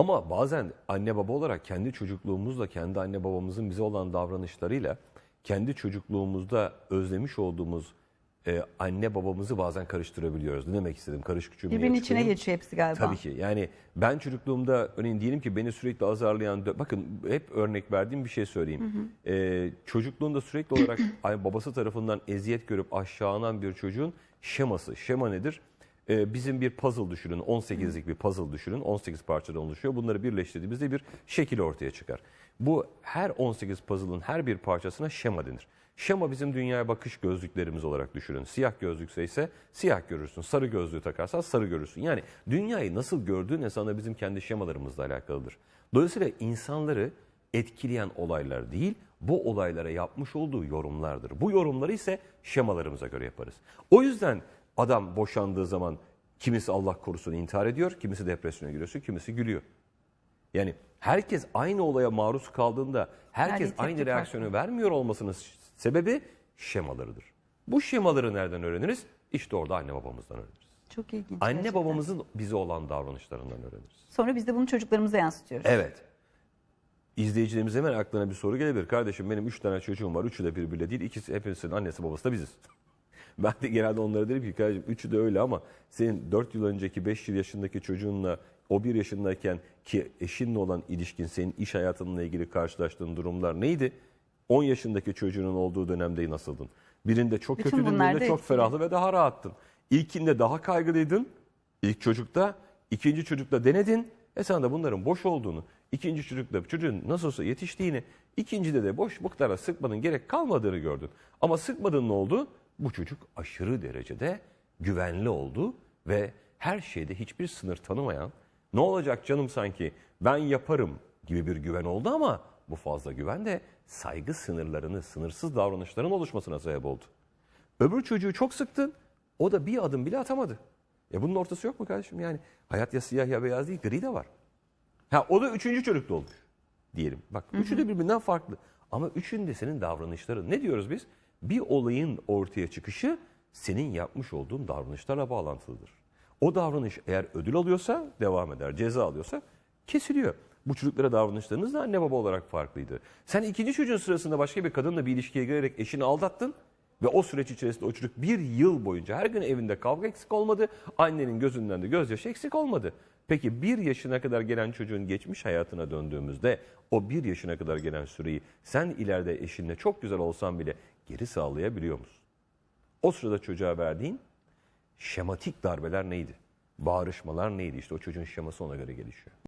Ama bazen anne baba olarak kendi çocukluğumuzla, kendi anne babamızın bize olan davranışlarıyla, kendi çocukluğumuzda özlemiş olduğumuz e, anne babamızı bazen karıştırabiliyoruz. Ne demek istedim? Karışık cümleye Birbirinin içine geçiyor hepsi galiba. Tabii ki. Yani ben çocukluğumda örneğin diyelim ki beni sürekli azarlayan, bakın hep örnek verdiğim bir şey söyleyeyim. Ee, çocukluğunda sürekli olarak babası tarafından eziyet görüp aşağılanan bir çocuğun şeması. Şema nedir? Ee, bizim bir puzzle düşünün, 18'lik bir puzzle düşünün. 18 parçadan oluşuyor. Bunları birleştirdiğimizde bir şekil ortaya çıkar. Bu her 18 puzzle'ın her bir parçasına şema denir. Şema bizim dünyaya bakış gözlüklerimiz olarak düşünün. Siyah gözlükse ise siyah görürsün. Sarı gözlüğü takarsan sarı görürsün. Yani dünyayı nasıl gördüğün esasında bizim kendi şemalarımızla alakalıdır. Dolayısıyla insanları etkileyen olaylar değil, bu olaylara yapmış olduğu yorumlardır. Bu yorumları ise şemalarımıza göre yaparız. O yüzden adam boşandığı zaman kimisi Allah korusun intihar ediyor, kimisi depresyona giriyor, kimisi gülüyor. Yani herkes aynı olaya maruz kaldığında herkes tepki aynı farklı. reaksiyonu vermiyor olmasının sebebi şemalarıdır. Bu şemaları nereden öğreniriz? İşte orada anne babamızdan öğreniriz. Çok ilginç. Anne gerçekten. babamızın bize olan davranışlarından öğreniriz. Sonra biz de bunu çocuklarımıza yansıtıyoruz. Evet. İzleyicilerimiz hemen aklına bir soru gelebilir. Kardeşim benim üç tane çocuğum var. Üçü de birbiriyle değil. İkisi hepsinin annesi babası da biziz. Ben de genelde onlara derim ki kardeşim üçü de öyle ama senin 4 yıl önceki 5 yıl yaşındaki çocuğunla o 1 yaşındayken ki eşinle olan ilişkin senin iş hayatınla ilgili karşılaştığın durumlar neydi? 10 yaşındaki çocuğunun olduğu dönemde nasıldın? Birinde çok Bütün kötüydün, birinde çok ferahlı ve daha rahattın. İlkinde daha kaygılıydın. İlk çocukta, ikinci çocukta denedin. E sen de bunların boş olduğunu, ikinci çocukta çocuğun nasıl olsa yetiştiğini, ikincide de boş bu kadar sıkmanın gerek kalmadığını gördün. Ama sıkmadığın ne oldu? Bu çocuk aşırı derecede güvenli oldu ve her şeyde hiçbir sınır tanımayan, ne olacak canım sanki ben yaparım gibi bir güven oldu ama bu fazla güven de saygı sınırlarını, sınırsız davranışların oluşmasına sebep oldu. Öbür çocuğu çok sıktın. O da bir adım bile atamadı. E bunun ortası yok mu kardeşim? Yani hayat ya siyah ya beyaz değil, gri de var. Ha o da üçüncü çocukta olmuş diyelim. Bak üçü de birbirinden farklı. Ama üçünde senin davranışların. Ne diyoruz biz? Bir olayın ortaya çıkışı senin yapmış olduğun davranışlarla bağlantılıdır. O davranış eğer ödül alıyorsa devam eder. Ceza alıyorsa kesiliyor. Bu çocuklara davranışlarınız da anne baba olarak farklıydı. Sen ikinci çocuğun sırasında başka bir kadınla bir ilişkiye girerek eşini aldattın. Ve o süreç içerisinde o çocuk bir yıl boyunca her gün evinde kavga eksik olmadı. Annenin gözünden de gözyaşı eksik olmadı. Peki bir yaşına kadar gelen çocuğun geçmiş hayatına döndüğümüzde o bir yaşına kadar gelen süreyi sen ileride eşinle çok güzel olsan bile geri sağlayabiliyor musun? O sırada çocuğa verdiğin şematik darbeler neydi? Bağrışmalar neydi? İşte o çocuğun şeması ona göre gelişiyor.